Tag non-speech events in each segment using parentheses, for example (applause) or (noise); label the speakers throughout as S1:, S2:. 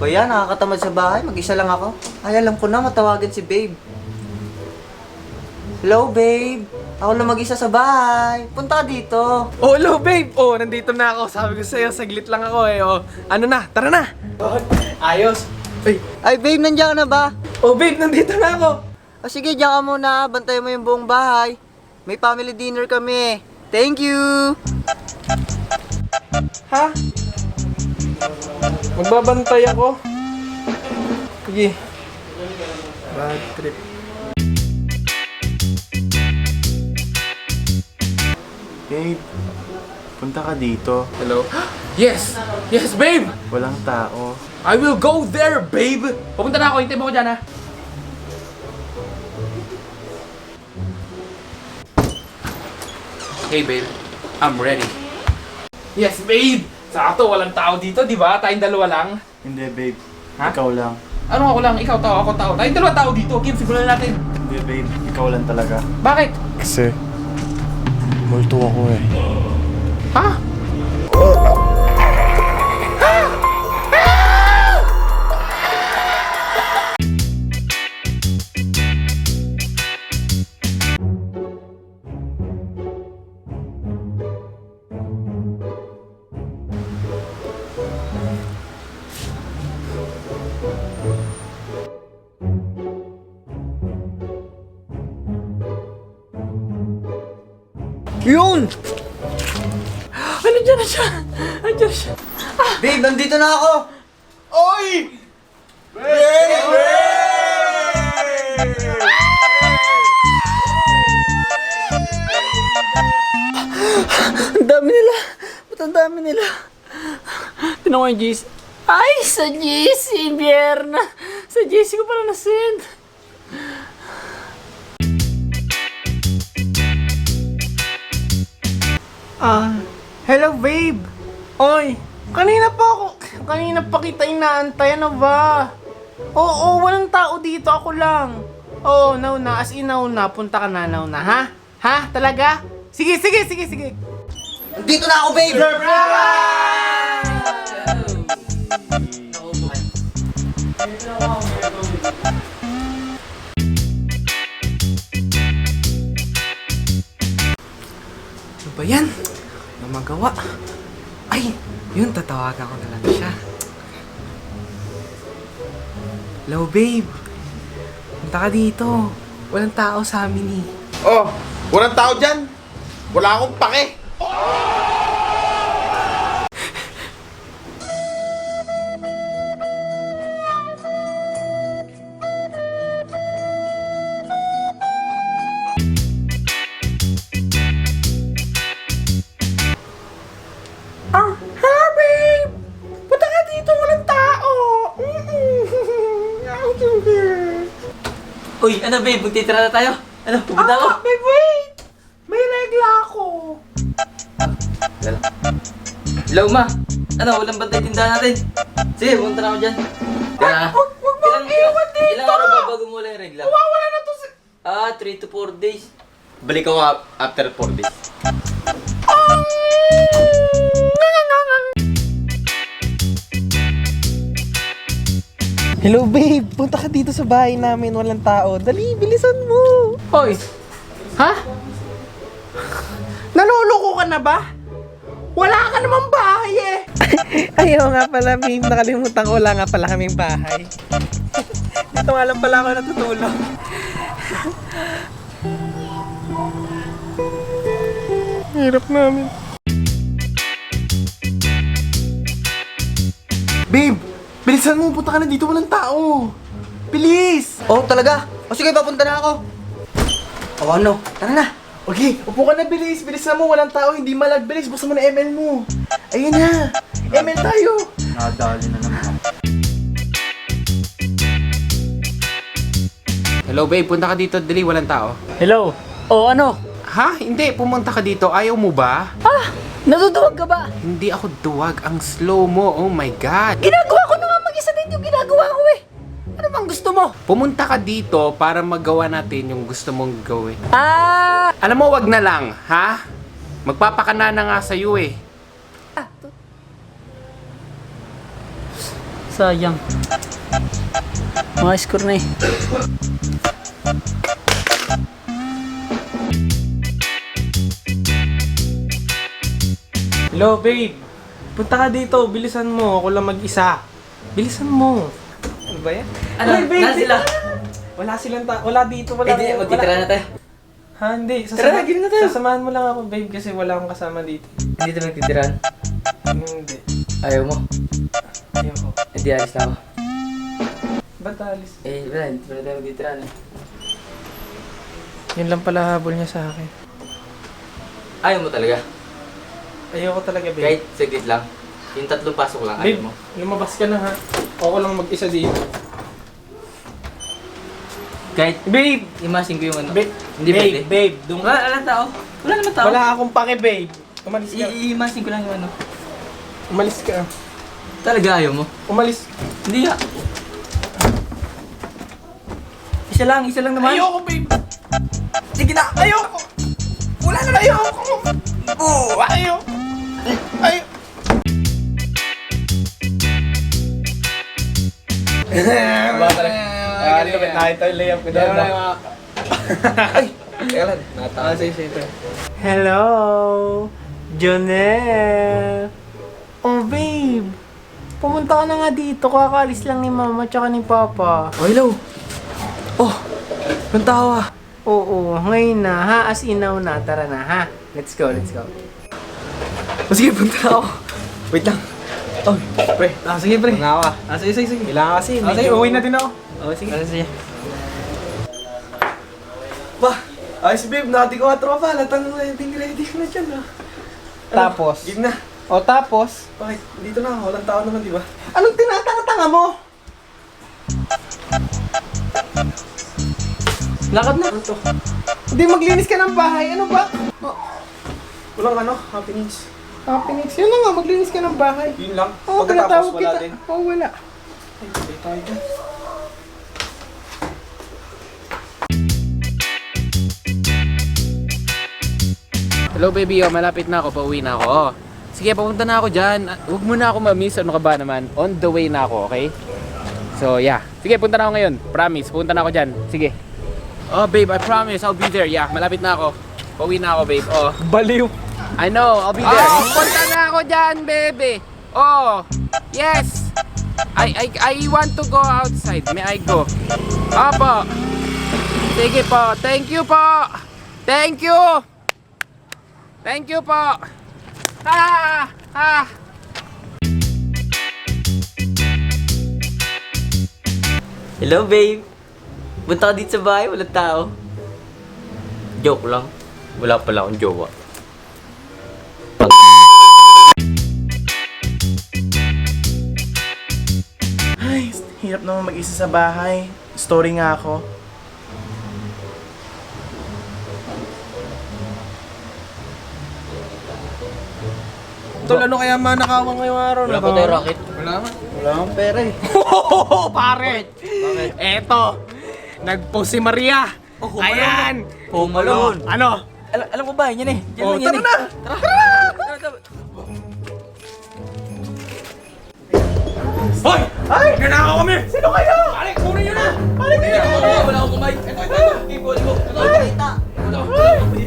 S1: Kuya, nakakatamad sa bahay. Mag-isa lang ako. Ay, alam ko na, matawagan si babe. Hello, babe. Ako lang mag-isa sa bahay. Punta ka dito.
S2: Oh, hello, babe! Oh, nandito na ako. Sabi ko sa'yo, saglit lang ako eh. Oh, ano na? Tara na! (laughs) Ayos! Ay,
S1: Ay, babe, nandiyan ka na ba?
S2: oh, babe, nandito na ako!
S1: O sige, diyan ka muna. Bantayan mo yung buong bahay. May family dinner kami. Thank you!
S2: Ha? Magbabantay ako. Sige. Bad trip.
S3: Babe, punta ka dito.
S2: Hello? (gasps) Yes! Yes, babe!
S3: Walang tao.
S2: I will go there, babe! Pupunta na ako. Hintay mo ko dyan, ha? Hey, babe. I'm ready. Yes, babe! Sakto, walang tao dito, di ba? Tayong dalawa lang.
S3: Hindi, babe.
S2: Ha?
S3: Ikaw lang.
S2: Ano ako lang? Ikaw tao, ako tao. Tayong dalawa tao dito. Kim, simulan natin.
S3: Hindi, babe. Ikaw lang talaga.
S2: Bakit?
S3: Kasi, multo ako eh.
S2: Ha?
S1: Yun!
S2: Ano dyan na siya? Andiyan siya.
S1: Babe, nandito na ako!
S3: Oy!
S2: Ang dami nila. Ba't ang dami nila? Tinan ko yung GC. Ay, sa GC, Bierna. Sa GC ko pala na-send. Ah, hello babe. Oy, kanina pa ako, kanina pa kita inaantay, ano ba? Oo, walang tao dito, ako lang. Oo, nauna, as in nauna, punta ka na nauna, ha? Ha? Talaga? Sige, sige, sige, sige.
S1: Nandito na ako, babe!
S2: Ano ba yan? Ano magawa? Ay, yun, tatawagan ko na lang siya. Hello, babe. Punta ka dito. Walang tao sa amin eh.
S4: Oh, walang tao dyan. Wala akong pake.
S2: Ah,
S1: ano babe? Magtitira na tayo? Ano, pupunta ako?
S2: Ah, babe, wait! May regla ako.
S1: Hello, ma. Ano, walang bantay tindahan natin. Sige, pumunta na ako dyan. Kaya,
S2: Huwag huwag mo akong iwan dito!
S1: Ilang araw ba bago mo wala yung regla?
S2: Mawawala na to si...
S1: Ah, 3 to 4 days. Balik ako ap- after 4 days.
S5: Hello babe, punta ka dito sa bahay namin, walang tao. Dali, bilisan mo.
S2: Hoy! Ha? Naloloko ka na ba? Wala ka namang bahay eh! (laughs)
S5: Ayaw nga pala babe, nakalimutan ko wala nga pala kaming bahay. (laughs) dito nga lang pala ako natutulog. Hirap namin.
S3: Bilisan mo. Punta ka na dito. Walang tao. Bilis!
S1: Oh, talaga? O sige, papunta na ako. O ano? Tara na.
S3: Okay, upo ka na bilis. Bilisan mo. Walang tao. Hindi malag. Bilis. Buksan mo na ML mo. Ayun na. ML tayo.
S1: Nadali na naman.
S6: Hello babe, punta ka dito, dali, walang tao.
S2: Hello? O ano?
S6: Ha? Hindi, pumunta ka dito. Ayaw mo ba?
S2: Natutuwag ka ba?
S6: Hindi ako duwag. Ang slow mo. Oh my God.
S2: Ginagawa gusto mo?
S6: Pumunta ka dito para magawa natin yung gusto mong gawin.
S2: Ah!
S6: Alam mo, wag na lang, ha? Magpapakana na nga sa'yo eh.
S7: sayang. Mga score na eh.
S2: Hello, babe. Punta ka dito. Bilisan mo. Ako lang mag-isa. Bilisan mo. Ano ba yan?
S7: Ano?
S2: Ay, babe,
S7: Nasaan sila?
S2: Wala silang ta- Wala dito. Wala.
S7: Eh, di, magtitira na tayo.
S2: Ha, hindi.
S7: Tara na, na tayo.
S2: Sasamahan mo lang ako, babe, kasi wala akong kasama dito.
S7: Hindi tayo magtitiran.
S2: Hindi.
S7: Ayaw mo.
S2: Ayoko.
S7: Hindi, alis na ako.
S2: Ba't alis?
S7: Eh, wala, hindi pala tayo magtitiran eh.
S2: Yun lang pala habol niya sa akin.
S7: Ayaw mo talaga.
S2: Ayoko talaga, babe.
S7: Kahit saglit lang. Yung tatlong pasok lang,
S2: babe,
S7: ayaw mo.
S2: lumabas ka na ha. Ako lang mag-isa dito.
S7: Kahit
S2: Babe!
S7: imasin ko yung ano.
S2: Babe!
S7: Hindi
S2: babe,
S7: pwede.
S2: babe, dung-
S7: Wala, wala tao. Wala naman tao.
S2: Wala akong pake, babe. Umalis ka.
S7: I- imasin ko lang yung ano.
S2: Umalis ka.
S7: Talaga ayaw mo.
S2: Umalis.
S7: Hindi nga. Isa lang, isa lang naman.
S2: Ayoko, babe.
S7: Sige na, ayoko.
S2: Wala na ayoko. Oo, ayoko. Ayoko. Ba talaga? Ah, lupit na ito. Layup ko doon. (laughs) Ay! Kailan? Natawa sa isip.
S8: Hello! Jonel! Oh, babe! Pumunta ka na nga dito. Kakaalis lang ni mama tsaka ni papa.
S3: Oh, hello. Oh, ang tawa.
S8: Oo, ngayon na. Ha? As inaw na. Tara na, ha? Let's go, let's go.
S3: Oh, sige, punta na ako. Wait lang. Oh, pre. Ah, sige, pre.
S2: Nga ka.
S3: Ah, sige, sige, sige.
S2: Kailangan kasi.
S3: Ah, sige,
S2: uwi na din ako.
S3: Oh, sige.
S7: Ano siya?
S3: Ba, ayos babe, nakati ko nga tropa. Latang ready, ready ko na dyan ah.
S2: Tapos?
S3: Game na.
S2: O tapos?
S3: Bakit? Dito na, walang tao naman, di ba?
S2: Anong tinatanga-tanga mo?
S7: Lakad na.
S3: Ano to?
S2: Hindi maglinis ka ng bahay. Ano ba?
S3: Walang ano, happenings.
S2: Happenings. Yun na nga, maglinis ka ng bahay.
S3: Yun lang.
S2: Oo,
S3: Pagkatapos,
S2: pinatawag
S3: wala
S2: kita.
S3: din.
S2: Oo, wala.
S3: Ay, tayo dyan.
S6: Hello baby, oh, malapit na ako, pauwi na ako. Oh. Sige, papunta na ako dyan. Ah, Huwag mo na ako ma-miss. Ano ka ba naman? On the way na ako, okay? So, yeah. Sige, punta na ako ngayon. Promise, punta na ako dyan. Sige. Oh, babe, I promise. I'll be there. Yeah, malapit na ako. Pauwi na ako, babe. Oh.
S2: Baliw.
S6: I know, I'll be there. Oh, punta na ako dyan, baby. Oh, yes. I, I, I want to go outside. May I go? Opo. Sige po. Thank you po. Thank you. Thank you po. Ah! Ah!
S7: Hello, babe. Punta ka dito sa bahay, walang tao. Joke lang. Wala pala akong jowa.
S3: Ay, hirap naman mag-isa sa bahay. Story nga ako.
S2: Tol, ano kaya manakawang ngayong araw?
S7: Wala pa tayo rocket.
S2: Wala man.
S3: Wala akong pera eh.
S2: Oo, (laughs) pare! Eto! Nag-post si Maria!
S7: Oh,
S2: Ayan!
S7: Home Alone.
S2: Ano?
S7: Alam, alam ko ba, yan eh. Diyan
S2: Oh,
S7: lang yan
S2: tara
S7: eh.
S2: na!
S7: Tara, tara.
S2: Hoy! Ay! Nanakaw kami! Sino kayo? Pare, kunin nyo na! Pare, kunin nyo na!
S7: Wala akong kumay. Ito, ito, ito. Ito, ito. Ito, ito. Ito,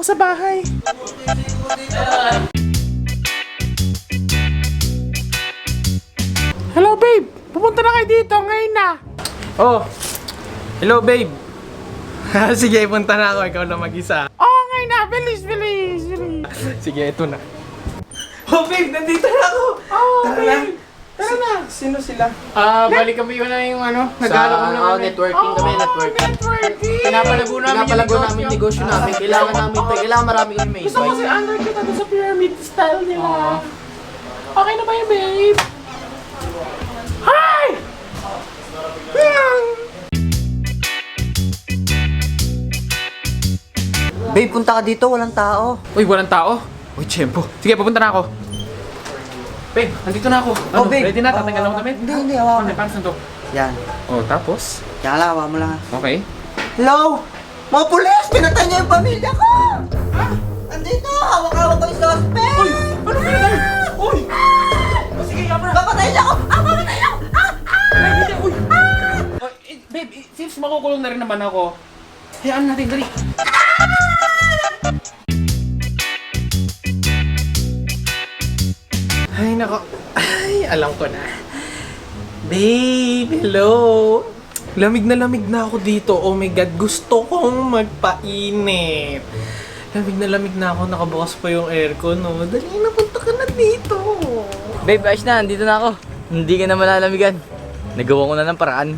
S8: ako sa bahay. Hello, babe! Pupunta na kayo dito ngayon na.
S2: Oh! Hello, babe! (laughs) Sige, punta na ako. Ikaw lang mag-isa.
S8: Oh, ngayon na. Bilis, bilis, bilis. (laughs)
S2: Sige, ito na. Oh, babe! Nandito na ako!
S8: Oh,
S2: Tara
S8: babe. Tara na.
S2: Sino sila?
S6: Ah, balik kami yun na yung ano. Nagalo kami ng ano.
S9: networking kami,
S8: Oh,
S9: networking.
S8: networking.
S6: Pinapalago namin
S9: Pinapalago
S6: yung
S9: namin negosyo namin. Kailangan namin to. Kailangan marami kami may
S8: Gusto ko si under kita doon sa pyramid style nila. Okay na ba yun, babe? Hi!
S3: Babe, punta ka dito, walang tao.
S6: Uy, walang tao. Uy, tiyempo. Sige, papunta na ako. Babe, nandito na ako. Ano,
S3: Oh, babe.
S6: ready na? Tatanggal na ako damit?
S3: Hindi, hindi, hawakan.
S6: Ano, paano saan to?
S3: Yan.
S6: Oh, tapos?
S3: Yan lang, mo lang.
S6: Okay.
S1: Hello? Mga pulis! Pinatay niya yung pamilya ko! Ha? Andito! Hawak-hawak ko yung suspect! Uy! Ano ba yan? Uy! Sige, Abra! Papatayin niya ako! Ah! Papatayin niya ako! Ah!
S6: Oh, eh, babe, eh, since makukulong na rin naman ako, hayaan natin, dali.
S2: Ay, alam ko na. Babe, hello. Lamig na lamig na ako dito. Oh my God, gusto kong magpainit. Lamig na lamig na ako. Nakabukas pa yung aircon, no? Dali na, punta ka na dito.
S7: Babe, ayos na, andito na ako. Hindi ka na malalamigan. Nagawa ko na ng paraan.